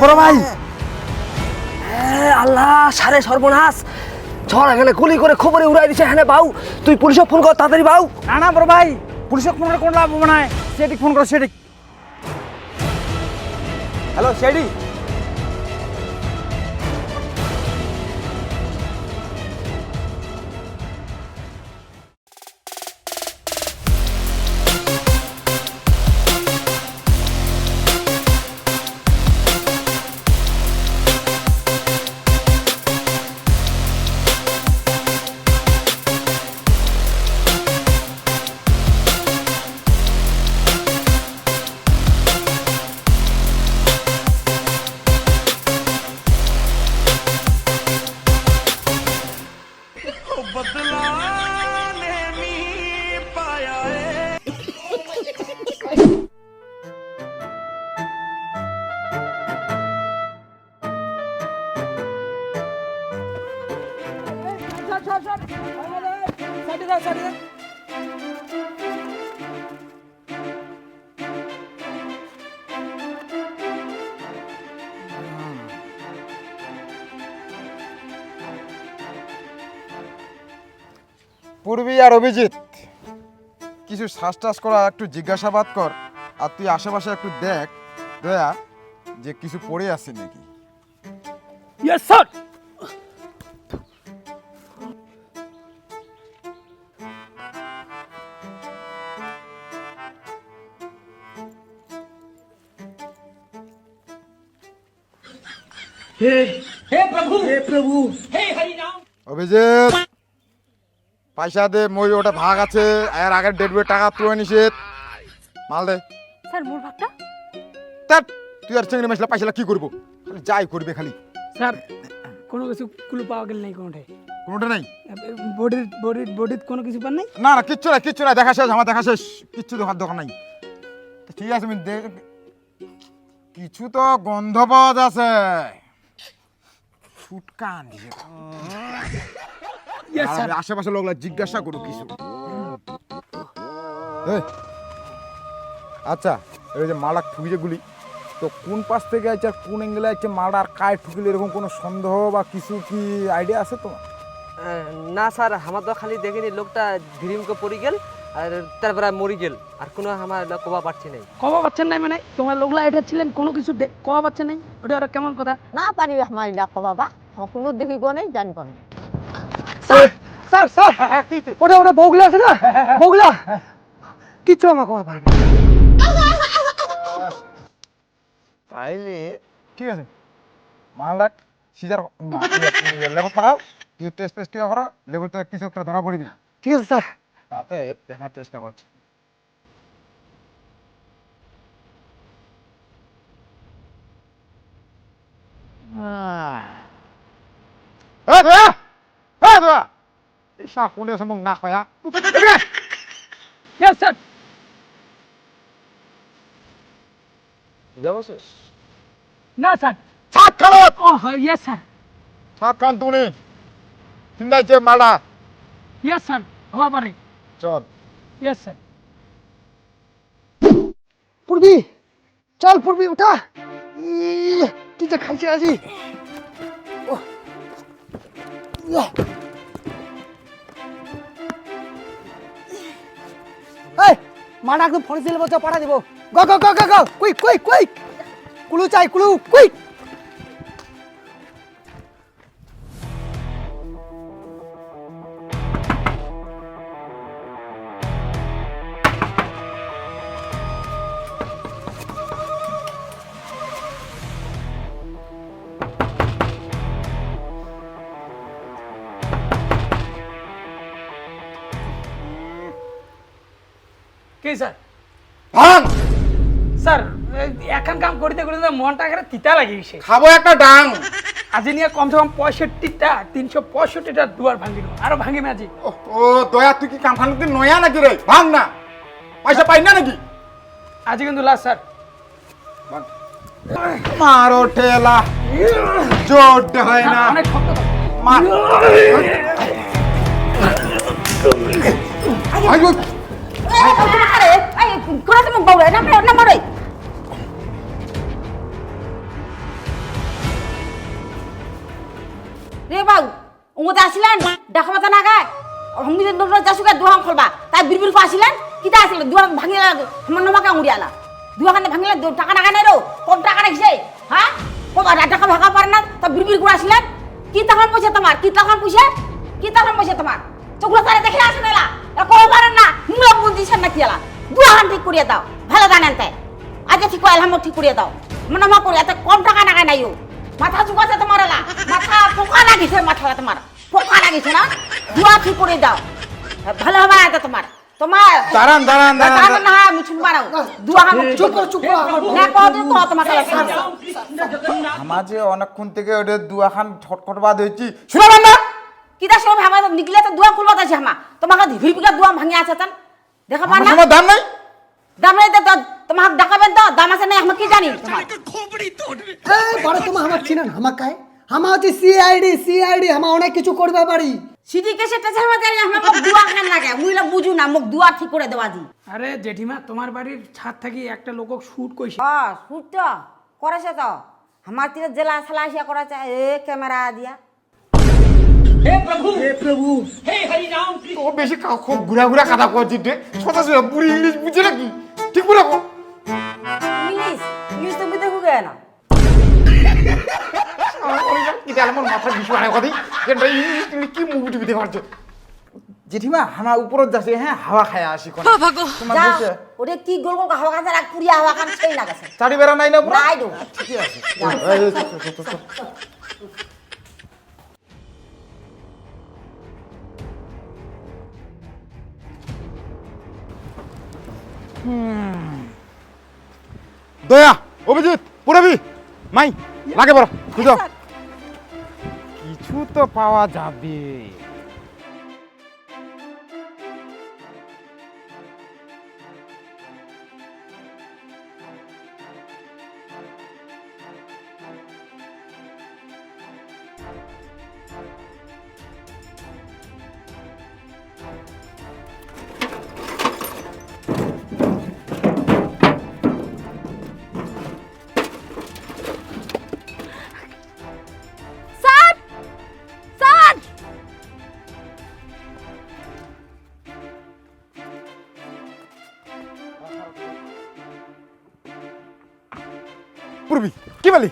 বড় ভাই। হ্যাঁ, আল্লাহ সারে সর্বনাশ। ঝড় এখানে গুলি করে খবরে উড়াই দিছে হ্যাঁ বাউ। তুই পুলিশে ফোন কর তাড়াতাড়ি বাউ। না না বড় ভাই পুলিশে ফোন করে কোন লাভ হবে না। সেটি ফোন করো সেটি হ্যালো সেডি। পূর্বী আর অভিজিৎ, কিছু শ্বাস টাস করা, একটু জিজ্ঞাসাবাদ কর, আর তুই আশেপাশে একটু দেখ, দয়া, যে কিছু পড়ে আছে নাকি। ইয়েস স্যার অভিজিৎ পয়সা দে মই ওটা ভাগ আছে আর আগের ডেট বই টাকা তুলে নিষেধ মাল দে। স্যার মোর ভাগটা? তা তুই আর চিংড়ি মাছলা পয়সা কি করব? খালি যাই করবে খালি। স্যার কোনো কিছু কুলু পাওয়া গেল নাই কোনোটা নাই? বডির বডির বডির কোনো কিছু পান নাই? না না কিচ্ছু নাই কিচ্ছু নাই দেখা শেষ আমার দেখা শেষ। কিচ্ছু দোকান দোকান নাই। ঠিক আছে আমি দে- কিছু তো গন্ধ পাওয়া যাচ্ছে। ফুটকান আমি আশেপাশে লোকলা জিজ্ঞাসা করো কিছু। আচ্ছা এই যে মালা ঠুকিছে গুলি তো কোন পাশ থেকে আছে আর কোন অ্যাঙ্গেলে আছে মালটা আর কায় ঠুকিলে এরকম কোনো সন্দেহ বা কিছু কি আইডিয়া আছে তো না স্যার আমার তো খালি দেখিনি লোকটা ধিরিমকে পড়ে গেল আর তারপরে মরি গেল। আর কোনো আমার এটা কবা পাচ্ছি নাই। কবা পাচ্ছেন নাই মানে? তোমার লোকলা এটা ছিলেন কোনো কিছু কবা পাচ্ছেন নাই? ওটা ওটা কেমন কথা? না পারি আমার দেখো বাবা আমার কোনো দেখিব নেই জানব না স্যার স্যার স্যার ওটা ওটা বগুলা আছে না? বগুলা? কিচ্ছু আমার কবা পারে না। তাইলে ঠিক আছে। মালটা সিজার লেবল পাকাও তুই টেস্ট টেস্ট করো লেবল তো কিছু একটা ধরা পড়বি ঠিক আছে স্যার। তাতে দেখার চেষ্টা করছি Eh, দয়া! Eh, দয়া! এই শাক কোনে আছে মোক না কয়া ইয়েস স্যার না স্যার শাক খালো ও ইয়েস স্যার শাক কান তুমি চিন্তাইছে মালা ইয়েস স্যার হওয়া পারে চল। ইয়েস স্যার পূর্বী চল পূর্বী উঠা। ই, তুই তো খাইছে আজি। মাটা একদম ফোন দিলে বলছে পাঠা দিব। Go go go go go quick quick quick. কুলু চাই কুলু কুইক। কি স্যার? ভাঙ! স্যার এখন কাম করতে করতে মনটা এখানে তিতা লাগে গেছে খাব একটা ডাং! আজি নিয়ে কমসে কম পঁয়ষট্টিটা তিনশো পঁয়ষট্টিটা দুয়ার ভাঙিল আরও ভাঙিম আজি। ও দয়া তুই কি কাম খানিতে নয়া নাকি রে? ভাঙ না! পয়সা পাই না নাকি? আজি কিন্তু লাস্ট স্যার। মারো ঠেলা জোর হয় না। অনেক শক্ত মার। নমাকে উড়িয়ালা দুহাং ভাঙিলা টাকা নাগা নাই রো কম টাকা রাখছে হ্যাঁ কম টাকা ভাগা পারে না তা বিরবির করে আসিলেন কি তখন পয়সা তোমার? কি তখন পয়সা কি তখন পয়সা তোমার চোখগুলো তারা দেখে আসে না কো পারেন না। মুলা বুঝিছেন না কিলা দুহাং ঠিক করিয়ে দাও ভালো জানেন তাই আজ ঠিক করে আলহাম ঠিক করিয়ে দাও। মনে মা করে এত কম টাকা নাগা নাই ও মাথা চুকাছে তোমার এলা মাথা পোকা লাগিছে মাথা তোমার। পোকা লাগিছে না? দুয়া ঠিক করে দাও। ভালো হবে না তোমার। তোমার দাঁড়ান দাঁড়ান দাঁড়ান না মুছুন মারাও দুয়া হাম চুপ করো চুপ করো না কদিন তো তোমার কাছে আমার যে অনেকক্ষণ থেকে ওটা দুয়াখান ছটফট বাদ হয়েছি। শুনাবেন না কিটা সব হামা নিকলে তো দুয়া খুলবা আছে হামা। তোমাকে ভিড় বিঘা দুয়া ভাঙি আছে তান। দেখা পার আমার না সময় দাম নাই? দাম নাই তো তোমাকে ডাকাবেন তো দাম আছে নাই আমি কি জানি? তোমার এই বড় আমার চিনেন হামা হচ্ছে সিআইডি সিআইডি হামা অনেক কিছু করবে পারি। সিটি কেসে টেসে হামা জানি আমার দুয়া খান লাগে? মুইলা বুঝু না মুখ দুয়া ঠিক করে দেওয়া দি। আরে জেঠিমা তোমার বাড়ির ছাদ থাকি একটা লোক শুট কইছে। হ্যাঁ শুট তো করেছে তো। আমার তীরে জেলা সালা আসিয়া করেছে এ ক্যামেরা দিয়া। ও বেশি কা- খুব ঘুরা ঘুরা কথা করছি রে। সোজা সোজা পুরি ইংলিশ বুঝে নাকি? ঠিক করে কো। ইংলিশ ইংলিশ তুমি দেখো গে না। এটা আমার মাথা বিষ বানায় কথা? ইংলিশ তুমি কি মুভি টুভি দেখে জেঠিমা হামা উপরত যাচ্ছে হ্যাঁ হাওয়া খায় আসি কোন। তোমার যা ওটা কি গোল গোল হাওয়া পুরিয়া হাওয়া কান সেই না গেছে চারি বেড়া নাই না পুরো? নাই দো ঠিকই আছে। দয়া অভিজিৎ পুরবি মাই লাগে বড় বুঝো কিছু তো পাওয়া যাবে। পুরবি কি বলি